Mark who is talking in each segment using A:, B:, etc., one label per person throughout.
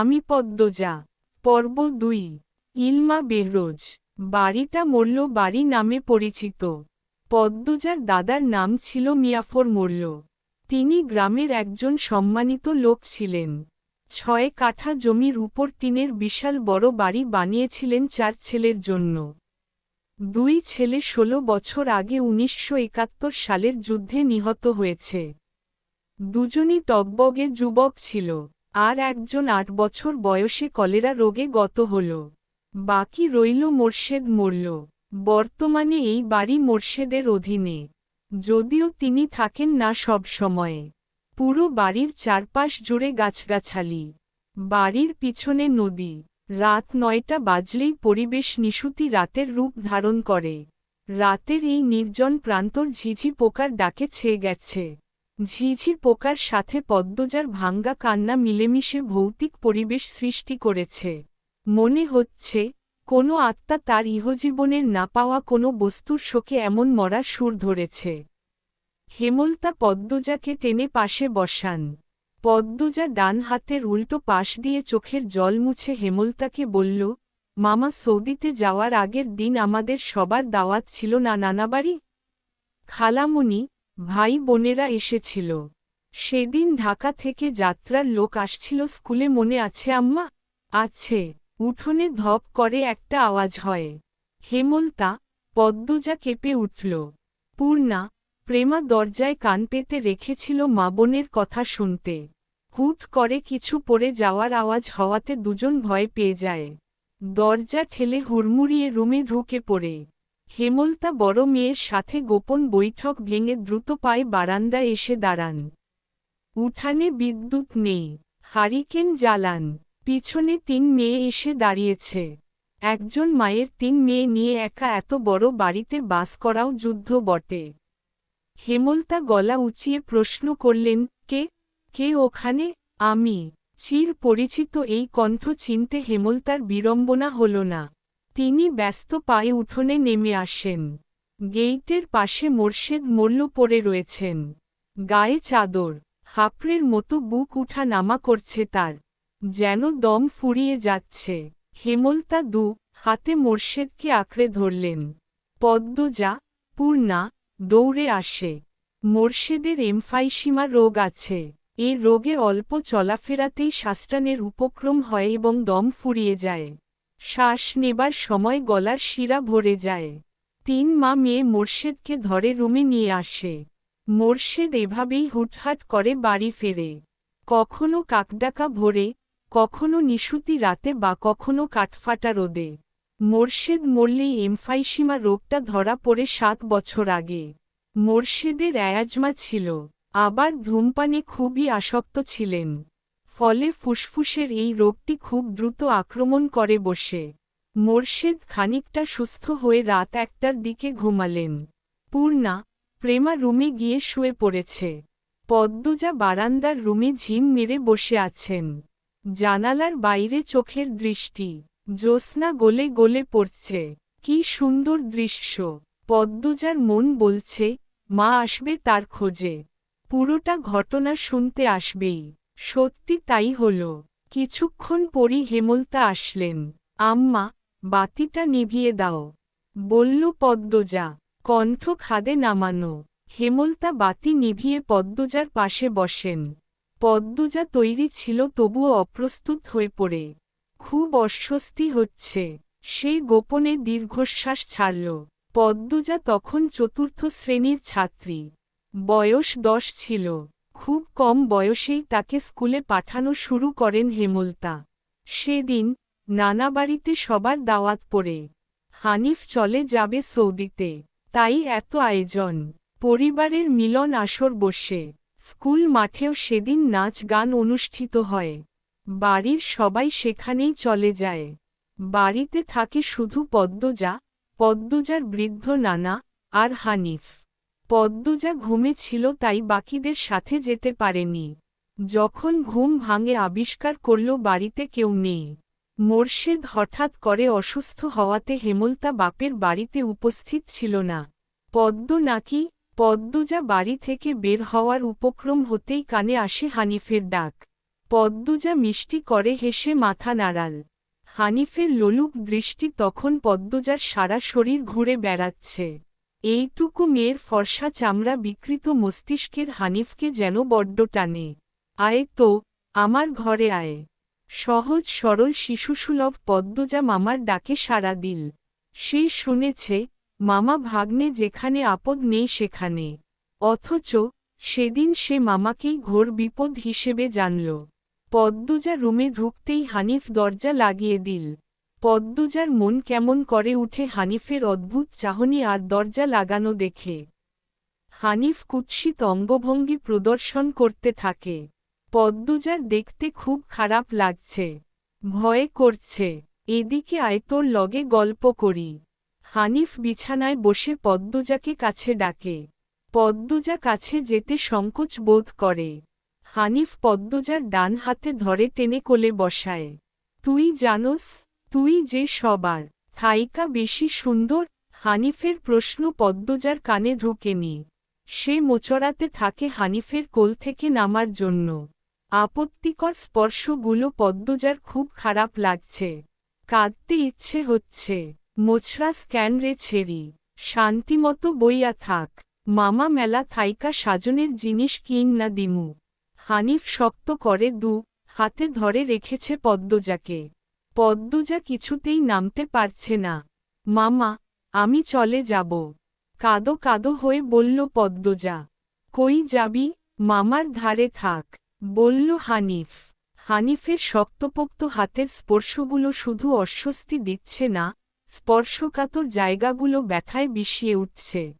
A: আমি পদ্মজা পর্ব দুই, ইলমা বেহরোজ, বাড়িটা মোল্ল বাড়ি নামে পরিচিত। পদ্মজার দাদার নাম ছিল মিয়াফর মোল্ল তিনি গ্রামের একজন সম্মানিত লোক ছিলেন। ছয় কাঠা জমির উপর টিনের বিশাল বড় বাড়ি বানিয়েছিলেন চার ছেলের জন্য। দুই ছেলে ষোলো বছর আগে উনিশশো একাত্তর সালের যুদ্ধে নিহত হয়েছে। দুজনই টকবগে যুবক ছিল। আর একজন আট বছর বয়সে কলেরা রোগে গত হল। বাকি রইল মোর্শেদ মরল। বর্তমানে এই বাড়ি মোর্শেদের অধীনে। যদিও তিনি থাকেন না সব সময়ে। পুরো বাড়ির চারপাশ জুড়ে গাছগাছালি। বাড়ির পিছনে নদী। রাত নয়টা বাজলেই পরিবেশ নিশুতি রাতের রূপ ধারণ করে। রাতের এই নির্জন প্রান্তর ঝিঝি পোকার ডাকে ছেয়ে গেছে। ঝিঝির পোকার সাথে পদ্মজার ভাঙ্গা কান্না মিলেমিশে ভৌতিক পরিবেশ সৃষ্টি করেছে। মনে হচ্ছে, কোনো আত্মা তার ইহজীবনের না পাওয়া কোনো বস্তুর শোকে এমন মরা সুর ধরেছে। হেমলতা পদ্মজাকে টেনে পাশে বসান। পদ্মজা ডান হাতের উল্টো পাশ দিয়ে চোখের জল মুছে হেমলতাকে বলল, মামা সৌদিতে যাওয়ার আগের দিন আমাদের সবার দাওয়াত ছিল না নানাবাড়ি? খালামুনি ভাই বোনেরা এসেছিল। সেদিন ঢাকা থেকে যাত্রার লোক আসছিল, স্কুলে মনে আছে, আম্মা, আছে। উঠোনে ধপ করে একটা আওয়াজ হয়। হেমলতা পদ্মজা কেঁপে উঠল। পূর্ণা প্রেমা দরজায় কান পেতে রেখেছিল মা বোনের কথা শুনতে। হুট করে কিছু পড়ে যাওয়ার আওয়াজ হওয়াতে দুজন ভয় পেয়ে যায়। দরজা ঠেলে হুড়মুড়িয়ে রুমে ঢুকে পড়ে। হেমলতা বড় মেয়ের সাথে গোপন বৈঠক ভেঙে দ্রুত পায়ে বারান্দায় এসে দাঁড়ান। উঠানে বিদ্যুৎ নেই, হারিকেন জ্বালান, পিছনে তিন মেয়ে এসে দাঁড়িয়েছে। একজন মায়ের তিন মেয়ে নিয়ে একা এত বড় বাড়িতে বাস করাও যুদ্ধ বটে। হেমলতা গলা উঁচিয়ে প্রশ্ন করলেন, কে? কে ওখানে? আমি? চির পরিচিত এই কণ্ঠ চিনতে হেমলতার বিড়ম্বনা হল না। তিনি ব্যস্ত পায়ে উঠোনে নেমে আসেন। গেইটের পাশে মোর্শেদ মল্ল পড়ে রয়েছেন। গায়ে চাদর হাপড়ের মতো বুক উঠা নামা করছে তার। যেন দম ফুরিয়ে যাচ্ছে। হেমলতা দু, হাতে মোর্শেদকে আঁকড়ে ধরলেন। পদ্মজা, পূর্ণা, দৌড়ে আসে। মোর্শেদের এমফাইসীমা রোগ আছে। এ রোগে অল্প চলাফেরাতেই শ্বাসটানের উপক্রম হয় এবং দম ফুরিয়ে যায়। শ্বাস নেবার সময় গলার শিরা ভরে যায়। তিন মা মেয়ে মোর্শেদকে ধরে রুমে নিয়ে আসে। মোর্শেদ এভাবেই হুটহাট করে বাড়ি ফেরে। কখনো কাকডাকা ভরে, কখনো নিশুতি রাতে বা কখনো কাঠফাটা রোদে। মোর্শেদ মরলেই এমফাইসীমা রোগটা ধরা পড়ে সাত বছর আগে। মোর্শেদের অ্যাজমা ছিল। আবার ধূমপানে খুবই আসক্ত ছিলেন। ফলে ফুসফুসের এই রোগটি খুব দ্রুত আক্রমণ করে বসে। মোর্শেদ খানিকটা সুস্থ হয়ে রাত একটার দিকে ঘুমালেন। পূর্ণা, প্রেমা রুমে গিয়ে শুয়ে পড়েছে। পদ্মজা বারান্দার রুমে ঝিম মেরে বসে আছেন। জানালার বাইরে চোখের দৃষ্টি। জ্যোৎস্না গলে গলে পড়ছে। কি সুন্দর দৃশ্য। পদ্মজার মন বলছে, মা আসবে তার খোঁজে। পুরোটা ঘটনা শুনতে আসবেই। সত্যি তাই হল। কিছুক্ষণ পরই হেমলতা আসলেন। আম্মা, বাতিটা নিভিয়ে দাও। বলল, পদ্মজা, কণ্ঠ খাদে নামানো। হেমলতা বাতি নিভিয়ে পদ্মজার পাশে বসেন। পদ্মজা তৈরি ছিল, তবুও অপ্রস্তুত হয়ে পড়ে। খুব অস্বস্তি হচ্ছে। সেই গোপনে দীর্ঘশ্বাস ছাড়ল। পদ্মজা তখন চতুর্থ শ্রেণির ছাত্রী। বয়স দশ ছিল। খুব কম বয়সেই তাকে স্কুলে পাঠানো শুরু করেন হেমলতা। সেদিন নানা বাড়িতে সবার দাওয়াত পড়ে। হানিফ চলে যাবে সৌদিতে। তাই এত আয়োজন। পরিবারের মিলন আসর বসে। স্কুল মাঠেও সেদিন নাচ গান অনুষ্ঠিত হয়। বাড়ির সবাই সেখানেই চলে যায়। বাড়িতে থাকে শুধু পদ্মজা, পদ্মজার বৃদ্ধ নানা আর হানিফ। পদ্মজা ঘুমে ছিল তাই বাকিদের সাথে যেতে পারেনি। যখন ঘুম ভাঙে আবিষ্কার করল বাড়িতে কেউ নেই। মোর্শেদ হঠাৎ করে অসুস্থ হওয়াতে হেমলতা বাপের বাড়িতে উপস্থিত ছিল না। পদ্ম নাকি? পদ্মজা বাড়ি থেকে বের হওয়ার উপক্রম হতেই কানে আসে হানিফের ডাক। পদ্মজা মিষ্টি করে হেসে মাথা নাড়াল। হানিফের লোলুপ দৃষ্টি তখন পদ্মজার সারা শরীর ঘুরে বেড়াচ্ছে। এইটুকু মেয়ের ফর্সা চামড়া বিকৃত মস্তিষ্কের হানিফকে যেন বড্ড টানে। আয় তো, আমার ঘরে আয়। সহজ সরল শিশুসুলভ পদ্মজা মামার ডাকে সাড়া দিল। সে শুনেছে, মামা ভাগ্নে যেখানে আপদ নেই সেখানে। অথচ, সেদিন সে মামাকেই ঘোর বিপদ হিসেবে জানল। পদ্মজা রুমে ঢুকতেই হানিফ দরজা লাগিয়ে দিল। পদ্মজার মন কেমন করে উঠে হানিফের অদ্ভুত চাহনি আর দরজা লাগানো দেখে। হানিফ কুৎসিত অঙ্গভঙ্গি প্রদর্শন করতে থাকে। পদ্মজার দেখতে খুব খারাপ লাগছে। ভয়ে করছে, এদিকে আয়, তোর লগে গল্প করি। হানিফ বিছানায় বসে পদ্মজাকে কাছে ডাকে। পদ্মজা কাছে যেতে সংকোচ বোধ করে। হানিফ পদ্মজার ডান হাতে ধরে টেনে কোলে বসায়। তুই জানোস তুই যে সবার থাইকা বেশি সুন্দর, হানিফের প্রশ্ন পদ্মজার কানে ঢুকেনি। সে মোচড়াতে থাকে হানিফের কোল থেকে নামার জন্য। আপত্তিকর স্পর্শগুলো পদ্মজার খুব খারাপ লাগছে। কাঁদতে ইচ্ছে হচ্ছে। মোছরা স্ক্যান রে ছেড়ি। শান্তিমতো বইয়া থাক। মামা মেলা থাইকা সাজনের জিনিস কিন না দিমু। হানিফ শক্ত করে দু হাতে ধরে রেখেছে পদ্মজাকে। পদ্মজা কিছুতেই নামতে পারছে না। মামা, আমি চলে যাব। কাদো কাদো হয়ে বলল পদ্মজা কই যাবি? মামার ধারে থাক। বলল হানিফ। হানিফের শক্তপোক্ত হাতের স্পর্শগুলো শুধু অস্বস্তি দিচ্ছে না, স্পর্শকাতর জায়গাগুলো ব্যথায় বিষিয়ে উঠছে।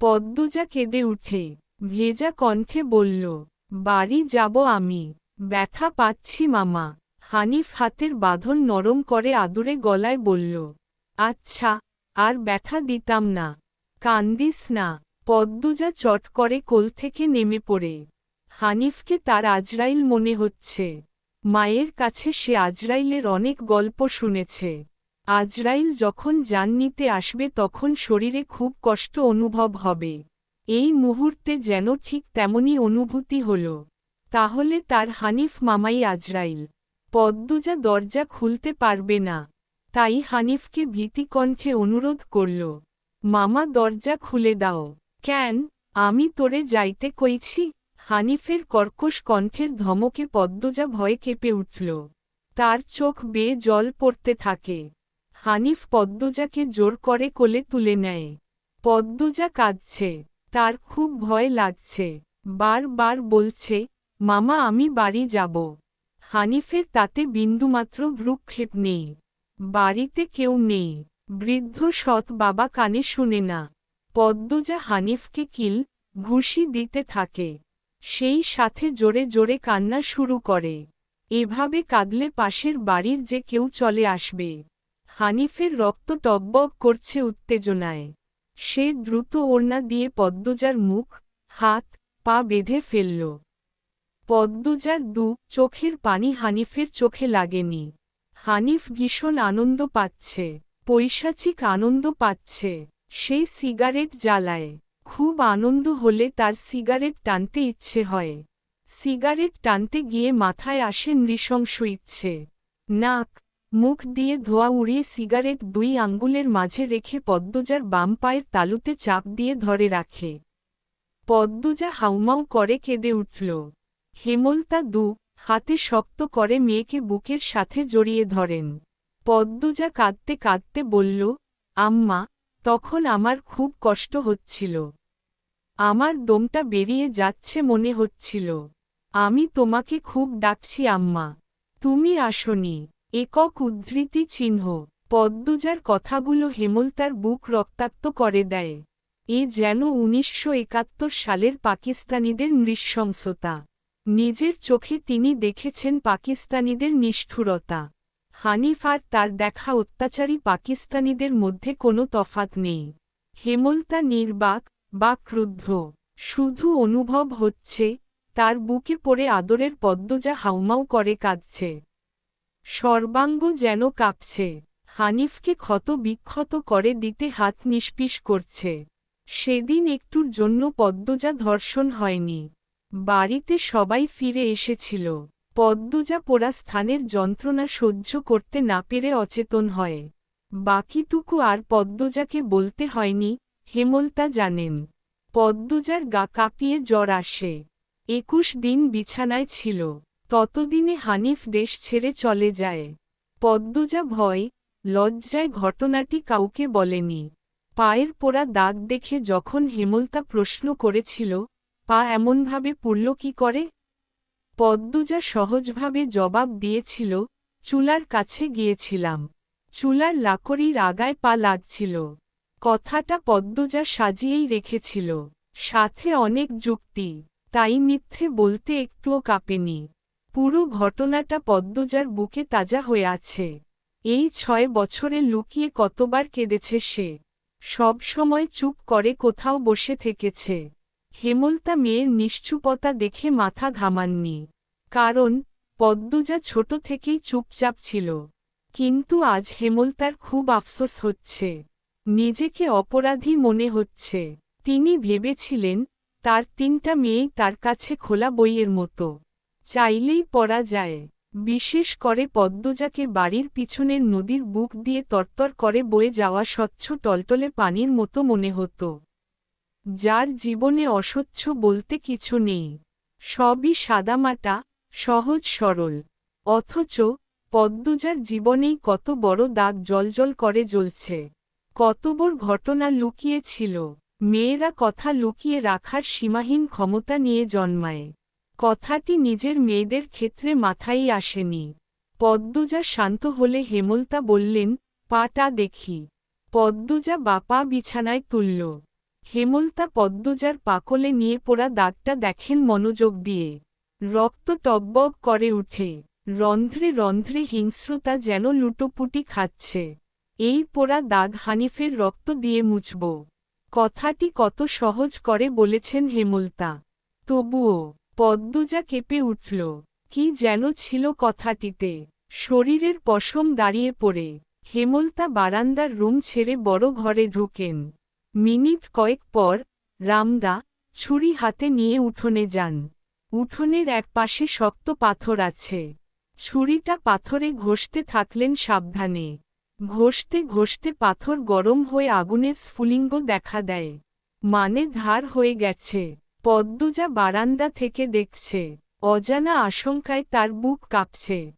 A: পদ্মজা কেঁদে উঠে। ভেজা কণ্ঠে বলল, বাড়ি যাব আমি। ব্যথা পাচ্ছি মামা। হানিফ হাতের বাঁধন নরম করে আদুরে গলায় বলল আচ্ছা আর ব্যথা দিতাম না। কান্দিস না। পদ্মজা চট করে কোল থেকে নেমে পড়ে। হানিফকে তার আজরাইল মনে হচ্ছে। মায়ের কাছে সে আজরাইলের অনেক গল্প শুনেছে। আজরাইল যখন জান নিতে আসবে তখন শরীরে খুব কষ্ট অনুভব হবে। এই মুহূর্তে যেন ঠিক তেমনই অনুভূতি হল। তাহলে তার হানিফ মামাই আজরাইল। পদ্মজা দরজা খুলতে পারবে না। তাই হানিফকে ভীতিকণ্ঠে অনুরোধ করল, মামা, দরজা খুলে দাও। কেন? আমি তোরে যাইতে কইছি। হানিফের কর্কশ কণ্ঠের ধমকে পদ্মজা ভয়ে কেঁপে উঠল। তার চোখ বেয়ে জল পড়তে থাকে। হানিফ পদ্মজাকে জোর করে কোলে তুলে নেয়। পদ্মজা কাঁদছে। তার খুব ভয় লাগছে। বার বার বলছে, মামা, আমি বাড়ি যাব। হানিফের তাতে বিন্দুমাত্র ভ্রুক্ষেপ নেই। বাড়িতে কেউ নেই। বৃদ্ধ সৎ বাবা কানে শুনে না। পদ্মজা হানিফকে কিল, ঘুষি দিতে থাকে। সেই সাথে জোরে জোরে কান্না শুরু করে। এভাবে কাঁদলে পাশের বাড়ির যে কেউ চলে আসবে। হানিফের রক্ত টকবক করছে উত্তেজনায়। সে দ্রুত ওড়না দিয়ে পদ্মজার মুখ, হাত, পা বেঁধে ফেলল। পদ্মজার দু চোখের পানি হানিফের চোখে লাগেনি। হানিফ ভীষণ আনন্দ পাচ্ছে, পৈশাচিক আনন্দ পাচ্ছে। সে সিগারেট জ্বালায়, খুব আনন্দ হলে তার সিগারেট টানতে ইচ্ছে হয়। সিগারেট টানতে গিয়ে মাথায় আসে নৃশংস ইচ্ছে। নাক, মুখ দিয়ে ধোয়া উড়িয়ে সিগারেট দুই আঙ্গুলের মাঝে রেখে পদ্মজার বাম পায়ের তালুতে চাপ দিয়ে ধরে রাখে। পদ্মজা হাউমাউ করে কেঁদে উঠল। হেমলতা দু, হাতে শক্ত করে মেয়েকে বুকের সাথে জড়িয়ে ধরেন। পদ্মজা কাঁদতে কাঁদতে বলল, আম্মা, তখন আমার খুব কষ্ট হচ্ছিল। আমার দমটা বেরিয়ে যাচ্ছে মনে হচ্ছিল। আমি তোমাকে খুব ডাকছি, আম্মা। তুমি আসনি। একক উদ্ধৃতি চিহ্ন। পদ্মজার কথাগুলো হেমলতার বুক রক্তাক্ত করে দেয়। এ যেন উনিশশো একাত্তর সালের পাকিস্তানিদের নৃশংসতা। নিজের চোখে তিনি দেখেছেন পাকিস্তানিদের নিষ্ঠুরতা। হানিফ আর তার দেখা অত্যাচারী পাকিস্তানিদের মধ্যে কোনো তফাত নেই। হেমলতা নির্বাক বা ক্রুদ্ধ। শুধু অনুভব হচ্ছে, তার বুকে পড়ে আদরের পদ্মজা হাউমাউ করে কাঁদছে। সর্বাঙ্গ যেন কাঁপছে। হানিফকে ক্ষত বিক্ষত করে দিতে হাত নিষ্পিস করছে। সেদিন একটুর জন্য পদ্মজা ধর্ষণ হয়নি। বাড়িতে সবাই ফিরে এসেছিল। পদ্মজা পোড়া স্থানের যন্ত্রণা সহ্য করতে না পেরে অচেতন হয়। বাকিটুকু আর পদ্মজাকে বলতে হয়নি, হেমলতা জানেন। পদ্মজার গা কাঁপিয়ে জ্বর আসে। একুশ দিন বিছানায় ছিল। ততদিনে হানিফ দেশ ছেড়ে চলে যায়। পদ্মজা ভয়, লজ্জায় ঘটনাটি কাউকে বলেনি। পায়ের পোড়া দাগ দেখে যখন হেমলতা প্রশ্ন করেছিল পা এমনভাবে পুড়ল কি করে? পদ্মজা সহজভাবে জবাব দিয়েছিল, চুলার কাছে গিয়েছিলাম। চুলার লাকড়ির আগায় পা লাগছিল। কথাটা পদ্মজা সাজিয়েই রেখেছিল। সাথে অনেক যুক্তি, তাই মিথ্যে বলতে একটুও কাঁপেনি। পুরো ঘটনাটা পদ্মজার বুকে তাজা হয়ে আছে। এই ছয় বছরে লুকিয়ে কতবার কেঁদেছে সে? সব সময় চুপ করে কোথাও বসে থেকেছে। হেমলতা মেয়ের নিশ্চুপতা দেখে মাথা ঘামাননি। কারণ, পদ্মজা ছোট থেকেই চুপচাপ ছিল। কিন্তু আজ হেমলতার খুব আফসোস হচ্ছে। নিজেকে অপরাধী মনে হচ্ছে। তিনি ভেবেছিলেন, তার তিনটা মেয়েই তার কাছে খোলা বইয়ের মতো। চাইলেই পড়া যায়। বিশেষ করে পদ্মজাকে বাড়ির পিছনের নদীর বুক দিয়ে তরতর করে বয়ে যাওয়া স্বচ্ছ টলটলে পানির মতো মনে হতো। যার জীবনে অস্বচ্ছ বলতে কিছু নেই। সবই সাদামাটা, সহজ সরল। অথচ পদ্মজার জীবনেই কত বড় দাগ জলজল করে জ্বলছে। কত বড় ঘটনা লুকিয়েছিল। মেয়েরা কথা লুকিয়ে রাখার সীমাহীন ক্ষমতা নিয়ে জন্মায়। কথাটি নিজের মেয়েদের ক্ষেত্রে মাথায় আসেনি। পদ্মজা শান্ত হলে হেমলতা বললেন, পাটা দেখি। পদ্মজা বাপা বিছানায় তুলল। হেমলতা পদ্মজার পাকলে নিয়ে পোড়া দাগটা দেখেন মনোযোগ দিয়ে। রক্ত টকবক করে উঠে। রন্ধ্রে রন্ধ্রে হিংস্রতা যেন লুটোপুটি খাচ্ছে। এই পোড়া দাগ হানিফের রক্ত দিয়ে মুছব। কথাটি কত সহজ করে বলেছেন হেমলতা। তবুও পদ্মজা কেঁপে উঠল। কি যেন ছিল কথাটিতে। শরীরের পশম দাঁড়িয়ে পড়ে। হেমলতা বারান্দার রুম ছেড়ে বড় ঘরে ঢুকেন। মিনিট কয়েক পর, রামদা ছুরি হাতে নিয়ে উঠোনে যান। উঠোনের এক পাশে শক্ত পাথর আছে। ছুরিটা পাথরে ঘষতে থাকলেন সাবধানে। ঘষতে ঘষতে পাথর গরম হয়ে আগুনের স্ফুলিঙ্গ দেখা দেয়। মানে ধার হয়ে গেছে। পদ্মজা বারান্দা থেকে দেখছে। অজানা আশঙ্কায় তার বুক কাঁপছে।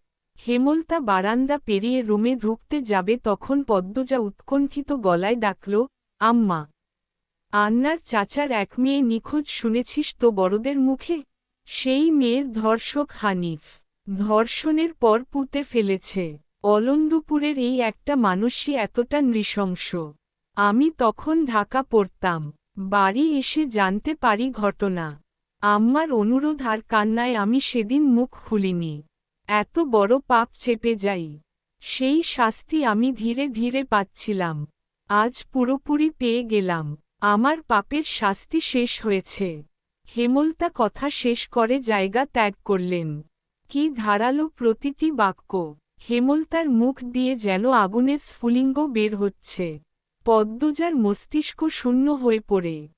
A: হেমলতা বারান্দা পেরিয়ে রুমে ঢুকতে যাবে তখন পদ্মজা উৎকণ্ঠিত গলায় ডাকল আম্মা, আন্নার চাচার এক মেয়ে নিখোঁজ শুনেছিস তো বড়দের মুখে? সেই মেয়ের ধর্ষক হানিফ। ধর্ষণের পর পুঁতে ফেলেছে। অলন্দুপুরের এই একটা মানুষই এতটা নৃশংস। আমি তখন ঢাকা পড়তাম। বাড়ি এসে জানতে পারি ঘটনা। আম্মার অনুরোধ আর কান্নায় আমি সেদিন মুখ খুলিনি। এত বড় পাপ চেপে যাই। সেই শাস্তি আমি ধীরে ধীরে পাচ্ছিলাম। আজ পুরোপুরি পেয়ে গেলাম। আমার পাপের শাস্তি শেষ হয়েছে। হেমলতা কথা শেষ করে জায়গা ত্যাগ করলেন। কি ধারালো প্রতিটি বাক্য। হেমলতার মুখ দিয়ে যেন আগুনের স্ফুলিঙ্গ বের হচ্ছে। পদ্মজার মস্তিষ্ক শূন্য হয়ে পড়ে।